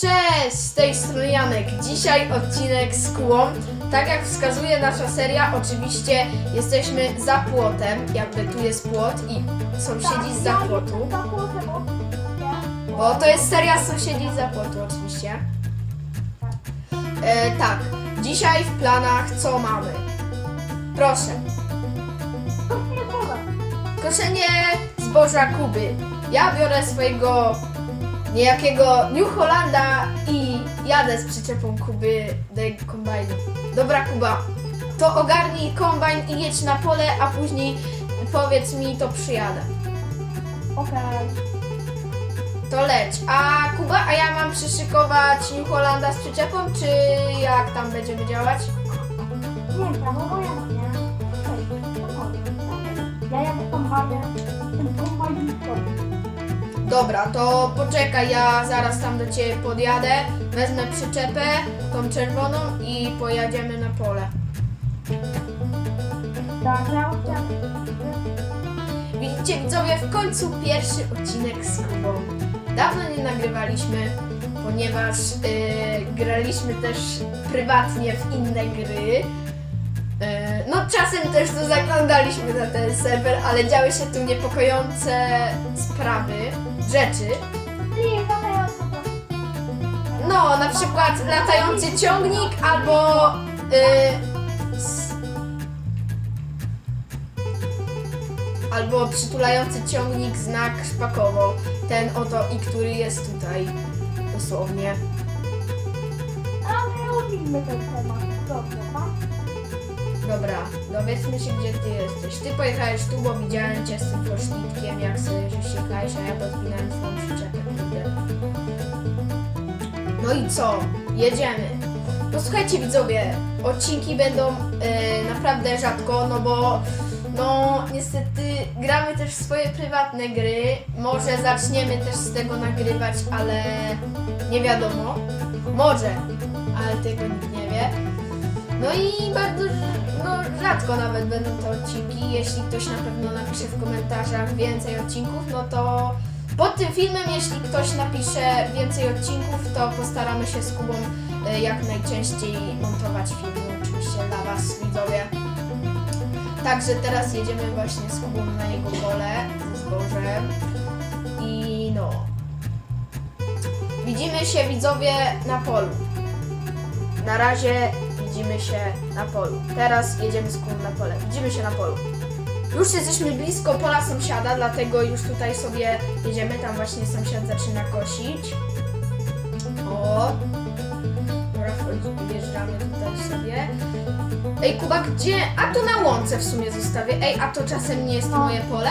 Cześć, z tej strony Janek. Dzisiaj odcinek z Kubą. Tak jak wskazuje nasza seria, oczywiście jesteśmy za płotem. Jakby tu jest płot i sąsiedzi z za płotu. O, nie? Bo to jest seria sąsiedzi za płotu oczywiście. E, tak, dzisiaj w planach co mamy? Proszę, koszenie zboża Kuby. Ja biorę swojego niejakiego New Hollanda i jadę z przyczepą Kuby do jego kombajnu. Dobra Kuba, to ogarnij kombajn i jedź na pole, a później powiedz mi, to przyjadę. Okej. To leć. A Kuba, a ja mam przyszykować New Hollanda z przyczepą, czy jak tam będziemy działać? Nie, tam obojętnie. nie? Okej, spokojnie. Ja jadę kombajnem, stoi. Dobra, to poczekaj, ja zaraz tam do Ciebie podjadę, wezmę przyczepę, tą czerwoną i pojedziemy na pole. Tak, ja chciałam... Widzicie widzowie, w końcu pierwszy odcinek z Kubą. Dawno nie nagrywaliśmy, ponieważ yy, graliśmy też prywatnie w inne gry. Yy, no czasem też to zaglądaliśmy na ten serwer, ale działy się tu niepokojące sprawy, rzeczy. No, na przykład latający ciągnik albo yy, s- albo przytulający ciągnik znak szpakowo. Ten oto i który jest tutaj dosłownie. Ale lubimy ten temat. Dobrze, tak? Dobra, dowiedzmy się gdzie ty jesteś. Ty pojechałeś tu, bo widziałem cię z tym poszlitkiem, jak sobie żeś jechałeś, a ja podpinałem swoją przyczepę. No i co? Jedziemy. Posłuchajcie widzowie, odcinki będą e, naprawdę rzadko, no bo no niestety gramy też swoje prywatne gry. Może zaczniemy też z tego nagrywać, ale nie wiadomo. Może, ale tego nikt nie wie. No i bardzo no, rzadko nawet będą te odcinki. Jeśli ktoś na pewno napisze w komentarzach więcej odcinków, no to pod tym filmem, jeśli ktoś napisze więcej odcinków, to postaramy się z Kubą e, jak najczęściej montować filmy, oczywiście dla Was, widzowie. Także teraz jedziemy właśnie z Kubą na jego pole ze zbożem i no. Widzimy się widzowie na polu. Na razie widzimy się na polu. Teraz jedziemy z Kubą na pole. Widzimy się na polu. Już jesteśmy blisko pola sąsiada, dlatego już tutaj sobie jedziemy. Tam właśnie sąsiad zaczyna kosić. O! Dobra, wjeżdżamy tutaj sobie. Ej, Kuba, gdzie? A to na łące w sumie zostawię. Ej, a to czasem nie jest moje pole?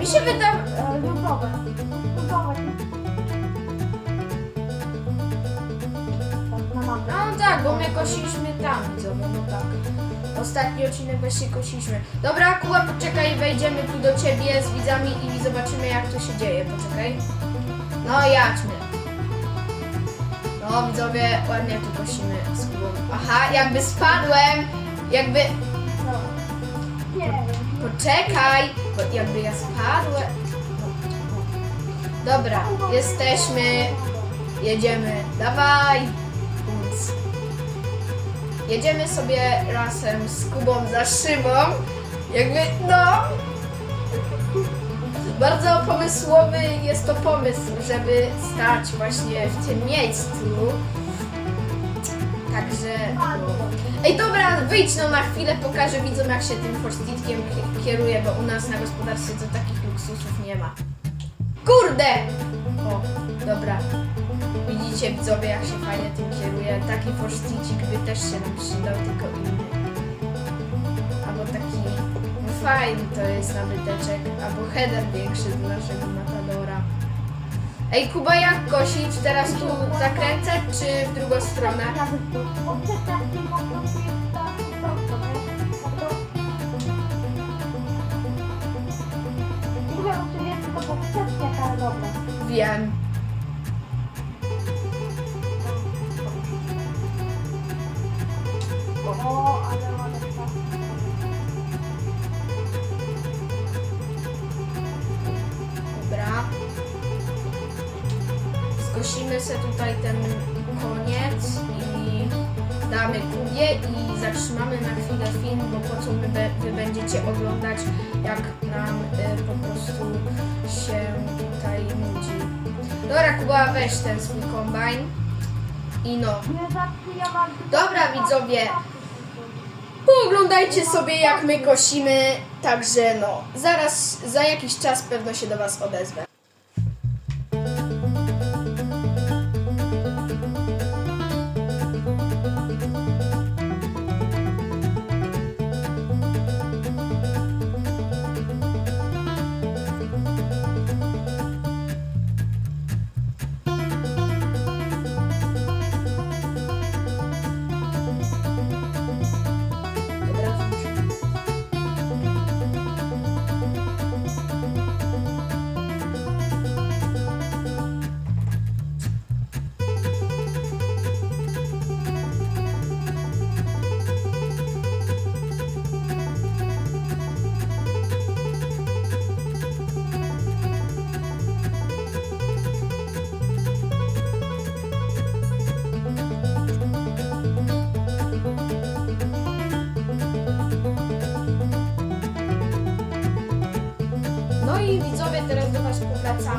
Mi się wydaje... e, luzowe. Luzowe. Tak, na mapę. No tak, bo my kosiliśmy tam, widzowie, no tak. Ostatni odcinek właśnie kosiliśmy. Dobra, Kuba, poczekaj, wejdziemy tu do ciebie z widzami i zobaczymy jak to się dzieje, poczekaj. No jadźmy. No widzowie, ładnie tu kosimy z Kubą. Aha, jakby spadłem, jakby... Poczekaj, bo jakby ja spadłem... Dobra, jesteśmy, jedziemy, dawaj. Jedziemy sobie razem z Kubą za szybą. Jakby, no. Bardzo pomysłowy jest to pomysł, żeby stać właśnie w tym miejscu. Także. Ej, dobra, wyjdź no na chwilę, pokażę widzom, jak się tym forstitkiem ki- kieruje, bo u nas na gospodarstwie to takich luksusów nie ma. Kurde! O, dobra. Widzicie widzowie, jak się fajnie tym kieruje. Taki forsticik by też się nam przydał, tylko inny. Albo taki, no fajny to jest nabyteczek, albo header większy do naszego matadora. Ej, Kuba, jak kosić? Teraz tu zakręcać, czy w drugą stronę? Odczekaj, i zatrzymamy na chwilę film, bo po co be, wy będziecie oglądać, jak nam y, po prostu się tutaj nudzi. Dobra, Kuba, weź ten swój kombajn. I no. Dobra, widzowie. pooglądajcie sobie, jak my kosimy. Także no, zaraz, za jakiś czas pewno się do Was odezwę.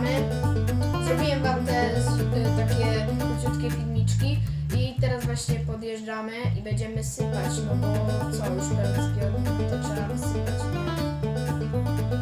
Powracamy. Zrobiłem Wam te takie króciutkie filmiczki i teraz właśnie podjeżdżamy i będziemy sypać, no bo co, już zbiornik, to trzeba wysypać, nie?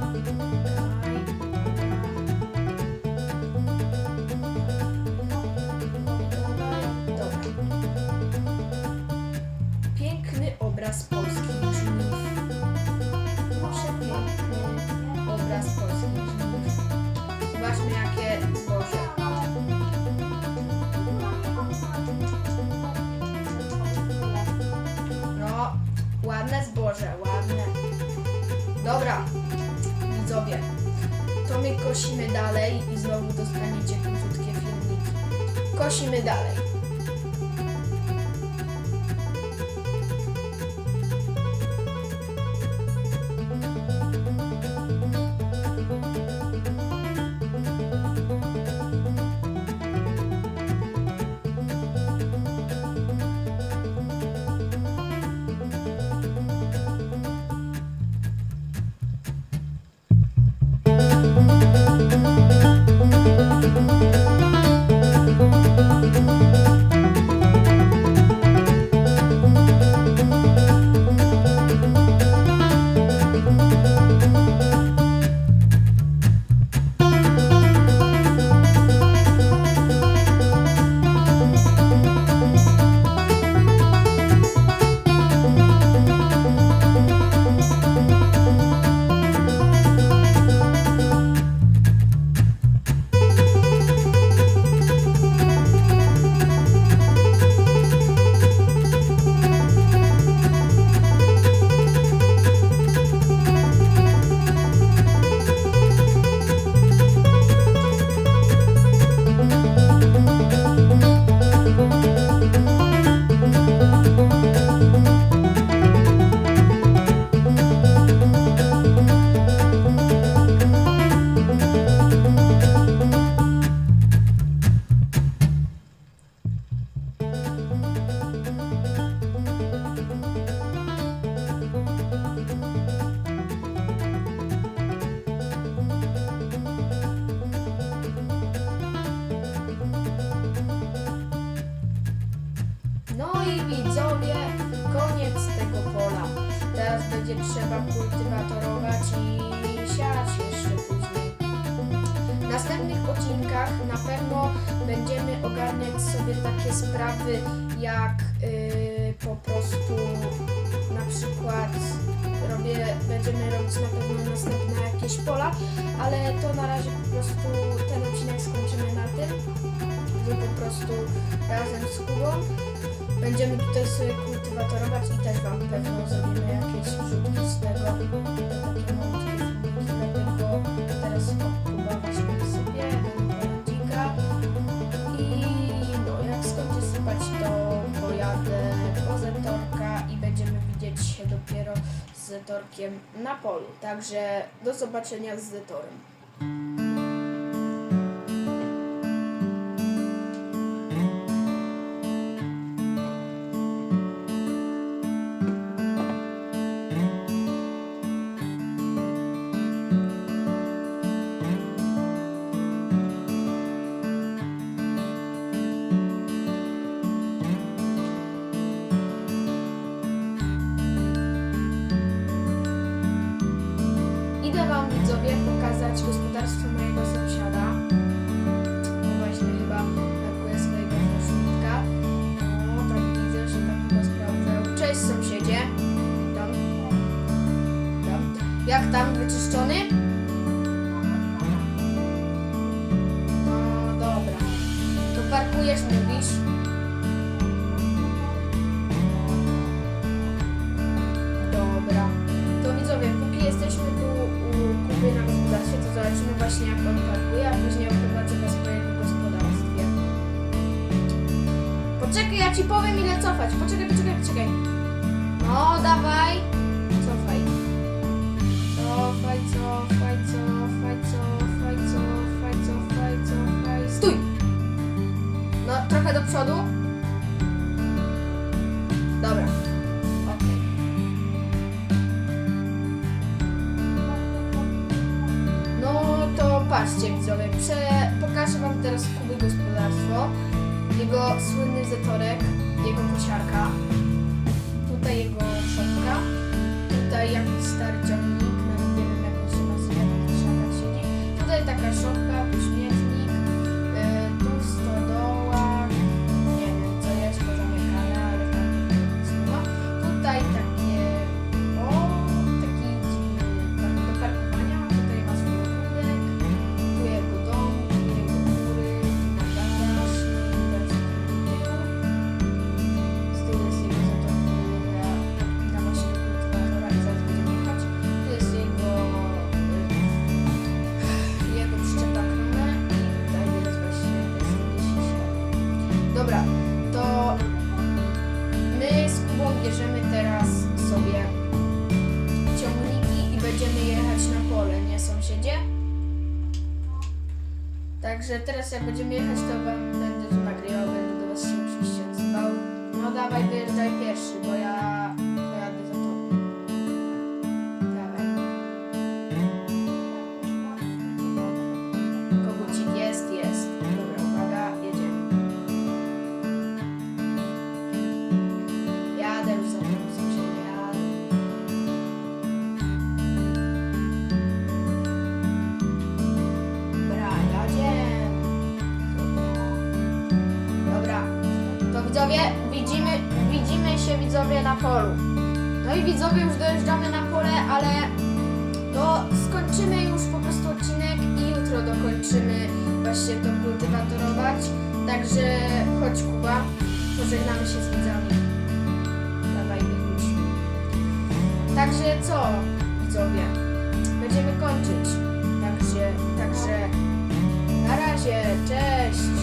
Kosimy dalej i znowu dostaniecie krótkie filmiki. Kosimy dalej. Teraz będzie trzeba kultywatorować i siać jeszcze później. W następnych odcinkach na pewno będziemy ogarniać sobie takie sprawy jak yy, po prostu na przykład robię, będziemy robić na pewno następne jakieś pola, ale to na razie po prostu ten odcinek skończymy na tym, że po prostu razem z Kubą Będziemy tutaj sobie kultywatorować i też Wam pewno zrobimy jakieś wrzutki z tego, takie malutkie filmiki, dlatego teraz o, Kuba właśnie wysypie do błędzika i no, jak skończę sypać to pojadę po Zetorka i Zetorkiem na polu. Także do zobaczenia z Zetorem. Widzowie pokazać gospodarstwo mojego sąsiada. No właśnie chyba nakuje swojego faszunitka. O, tak widzę, że tak chyba sprawdzał. Cześć sąsiedzie. Tam. Tam. Jak tam wyczyszczony? Zobaczymy właśnie jak on parkuje, a później oprowadzę was po gospodarstwie. Poczekaj, ja ci powiem ile cofać. Poczekaj, poczekaj, poczekaj. No, dawaj. Cofaj. Cofaj, cofaj, cofaj, cofaj, cofaj, cofaj, cofaj. Stój! No, trochę do przodu. Dobra. Patrzcie widzowie, Prze pokażę wam teraz Kuby gospodarstwo, jego słynny zetorek, jego kosiarka, tutaj jego szopka, tutaj jakiś stary ciągnik, nie wiem jak on się nazywa, tutaj taka szopka, tu Kubą bierzemy teraz sobie ciągniki i będziemy jechać na pole, nie sąsiedzie? Także teraz jak będziemy jechać, to wam będę tu nagrywał, będę do was się oczywiście odzywał. No dawaj, wyjeżdżaj pierwszy, bo ja widzimy, widzimy się widzowie na polu. No i widzowie już dojeżdżamy na pole, ale to skończymy już po prostu odcinek i jutro dokończymy właśnie to kultywatorować. Także chodź Kuba, pożegnamy się z widzami. Dawaj, Mikuś. Także co, widzowie, będziemy kończyć. Także, także na razie, cześć!